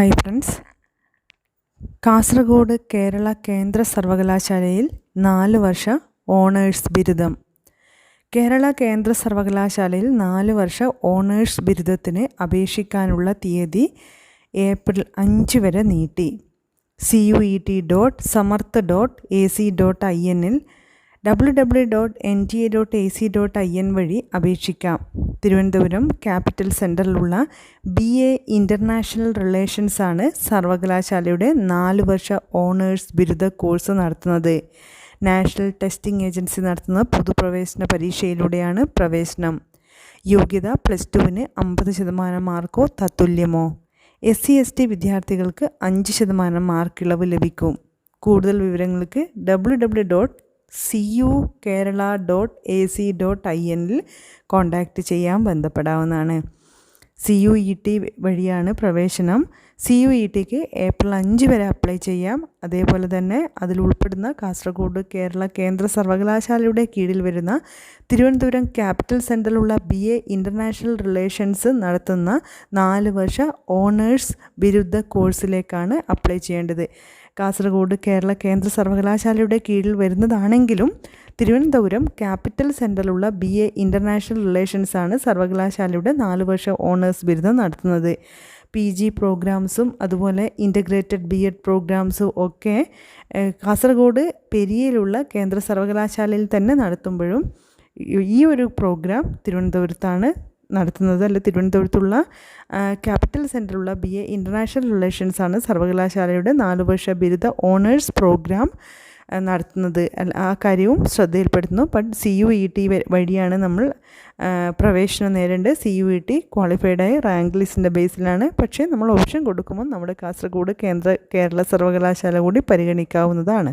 Hi friends Kasaragod Kerala കേന്ദ്ര സർവകലാശാലയിൽ നാല് വർഷ ഓണേഴ്സ് ബിരുദം. കേരള കേന്ദ്ര സർവകലാശാലയിൽ നാല് വർഷ ഓണേഴ്സ് ബിരുദത്തിന് അപേക്ഷിക്കാനുള്ള തീയതി ഏപ്രിൽ അഞ്ച് വരെ നീട്ടി. C U E T dot Samarth dot A C dot I എന്നിൽ W W dot N T A dot A C dot I N വഴി അപേക്ഷിക്കാം. തിരുവനന്തപുരം ക്യാപിറ്റൽ സെന്ററിലുള്ള ബി എ ഇന്റർനാഷണൽ റിലേഷൻസ് ആണ് സർവകലാശാലയുടെ നാല് വർഷ ഓണേഴ്സ് ബിരുദ കോഴ്സ് നടത്തുന്നത്. നാഷണൽ ടെസ്റ്റിംഗ് ഏജൻസി നടത്തുന്ന പൊതുപ്രവേശന പരീക്ഷയിലൂടെയാണ് പ്രവേശനം. യോഗ്യത പ്ലസ് ടുവിന് അമ്പത് ശതമാനം മാർക്കോ തത്തുല്യമോ? എസ് സി എസ് ടി വിദ്യാർത്ഥികൾക്ക് അഞ്ച് ശതമാനം മാർക്കിളവ് ലഭിക്കും. കൂടുതൽ വിവരങ്ങൾക്ക് W W dot C U Kerala dot A C dot I എന്നിൽ കോൺടാക്റ്റ് ചെയ്യാൻ ബന്ധപ്പെടാവുന്നതാണ്. സി യു ഇ ടി വഴിയാണ് പ്രവേശനം. സി യു ഇ ടിക്ക് ഏപ്രിൽ അഞ്ച് വരെ അപ്ലൈ ചെയ്യാം. അതേപോലെ തന്നെ അതിൽ ഉൾപ്പെടുന്ന കാസർഗോഡ് കേരള കേന്ദ്ര സർവകലാശാലയുടെ കീഴിൽ വരുന്ന തിരുവനന്തപുരം ക്യാപിറ്റൽ സെന്ററിലുള്ള ബി എ ഇന്റർനാഷണൽ റിലേഷൻസ് നടത്തുന്ന നാല് വർഷ ഓണേഴ്സ് ബിരുദ കോഴ്സിലേക്കാണ് അപ്ലൈ ചെയ്യേണ്ടത്. കാസർഗോഡ് കേരള കേന്ദ്ര സർവകലാശാലയുടെ കീഴിൽ വരുന്നതാണെങ്കിലും തിരുവനന്തപുരം ക്യാപിറ്റൽ സെന്ററിലുള്ള ബി എ ഇന്റർനാഷണൽ റിലേഷൻസാണ് സർവകലാശാലയുടെ നാല് വർഷ ഓണേഴ്സ് ബിരുദം നടത്തുന്നത്. പി ജി പ്രോഗ്രാംസും അതുപോലെ ഇന്റഗ്രേറ്റഡ് ബി എഡ് പ്രോഗ്രാംസും ഒക്കെ കാസർഗോഡ് പെരിയയിലുള്ള കേന്ദ്ര സർവകലാശാലയിൽ തന്നെ നടത്തുമ്പോഴും ഈ ഒരു പ്രോഗ്രാം തിരുവനന്തപുരത്താണ് നടത്തുന്നത്. അല്ല തിരുവനന്തപുരത്തുള്ള ക്യാപിറ്റൽ സെന്ററിലുള്ള ബി എ ഇന്റർനാഷണൽ റിലേഷൻസാണ് സർവകലാശാലയുടെ നാല് വർഷ ബിരുദ ഓണേഴ്സ് പ്രോഗ്രാം നടത്തുന്നത്. ആ കാര്യവും ശ്രദ്ധയിൽപ്പെടുത്തുന്നു. But C U E T വഴിയാണ് നമ്മൾ പ്രവേശനം നേടേണ്ടത്. സി യു ഇ ടി ക്വാളിഫൈഡായ റാങ്ക് ലിസ്റ്റിന്റെ ബേസിലാണ് പക്ഷേ നമ്മൾ ഓപ്ഷൻ കൊടുക്കുമ്പോൾ നമ്മുടെ കാസർഗോഡ് കേന്ദ്ര കേരള സർവകലാശാല കൂടി പരിഗണിക്കാവുന്നതാണ്.